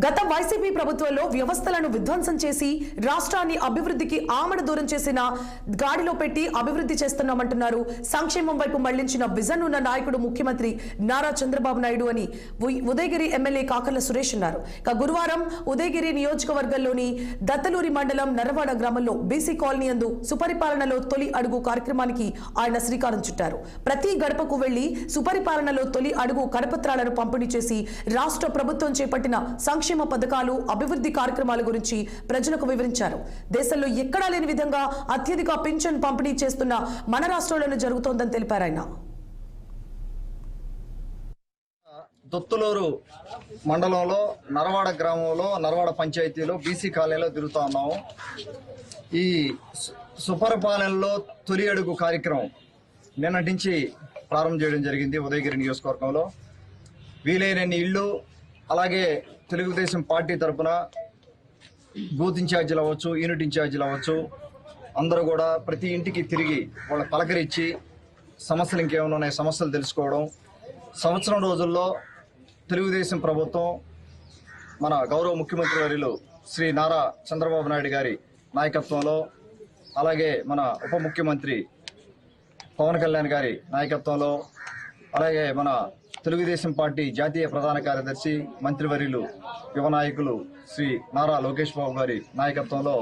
గత వైసీపీ ప్రభుత్వంలో వ్యవస్థలను విధ్వంసం చేసి రాష్ట్రాన్ని అభివృద్ధికి ఆమడ దూరం చేసిన గాడిలో పెట్టి అభివృద్ధి చేస్తున్నామంటున్నారు. సంక్షేమం వైపు మళ్ళించిన విజన్ ఉన్న నాయకుడు ముఖ్యమంత్రి నారా చంద్రబాబు నాయుడు అని ఉదయగిరి ఎమ్మెల్యే కాకర్ల సురేష్ అన్నారు. ఇక గురువారం ఉదయగిరి నియోజకవర్గంలోని దత్తలూరి మండలం నరవాడ గ్రామంలో బీసీ కాలనీ అందు సుపరిపాలనలో తొలి అడుగు కార్యక్రమానికి ఆయన శ్రీకారం చుట్టారు. ప్రతి గడపకు వెళ్ళి సుపరిపాలనలో తొలి అడుగు కరపత్రాలను పంపిణీ చేసి రాష్ట్ర ప్రభుత్వం చేపట్టిన సంక్షేమ పథకాలు అభివృద్ధి కార్యక్రమాల గురించి ప్రజలకు వివరించారు. దేశంలో ఎక్కడా లేని విధంగా అత్యధిక పింఛన్ పంపిణీ చేస్తున్న మన రాష్ట్రంలోనే జరుగుతోందని తెలిపారు ఆయన. దొత్తులూరు మండలంలో నరవాడ గ్రామంలో నరవాడ పంచాయతీలో బీసీ కాలనీలో తిరుగుతా ఉన్నాము. ఈ సు- సుపరిపాలనలో తొలి అడుగు కార్యక్రమం నిన్నటి నుంచి ప్రారంభం చేయడం జరిగింది ఉదయగిరి నియోజకవర్గంలో. వీలైనన్ని ఇళ్ళు అలాగే తెలుగుదేశం పార్టీ తరపున బూత్ ఇన్ఛార్జీలు అవ్వచ్చు యూనిట్ ఇన్ఛార్జీలు అవ్వచ్చు అందరూ కూడా ప్రతి ఇంటికి తిరిగి వాళ్ళ పలకరించి సమస్యలు ఇంకేమైనా ఉన్నాయి సమస్యలు తెలుసుకోవడం. సంవత్సరం రోజుల్లో తెలుగుదేశం ప్రభుత్వం మన గౌరవ ముఖ్యమంత్రి వర్యులు శ్రీ నారా చంద్రబాబు నాయుడు గారి నాయకత్వంలో అలాగే మన ఉప ముఖ్యమంత్రి పవన్ కళ్యాణ్ గారి నాయకత్వంలో అలాగే మన తెలుగుదేశం పార్టీ జాతీయ ప్రధాన కార్యదర్శి మంత్రివర్యులు యువ నాయకులు శ్రీ నారా లోకేష్ బాబు గారి నాయకత్వంలో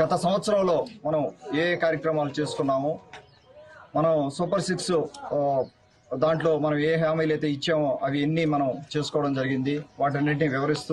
గత సంవత్సరంలో మనం ఏ కార్యక్రమాలు చేసుకున్నామో మనం సూపర్ సిక్స్ దాంట్లో మనం ఏ హామీలు అయితే ఇచ్చామో అవి ఎన్ని మనం చేసుకోవడం జరిగింది వాటన్నింటినీ వివరిస్తూ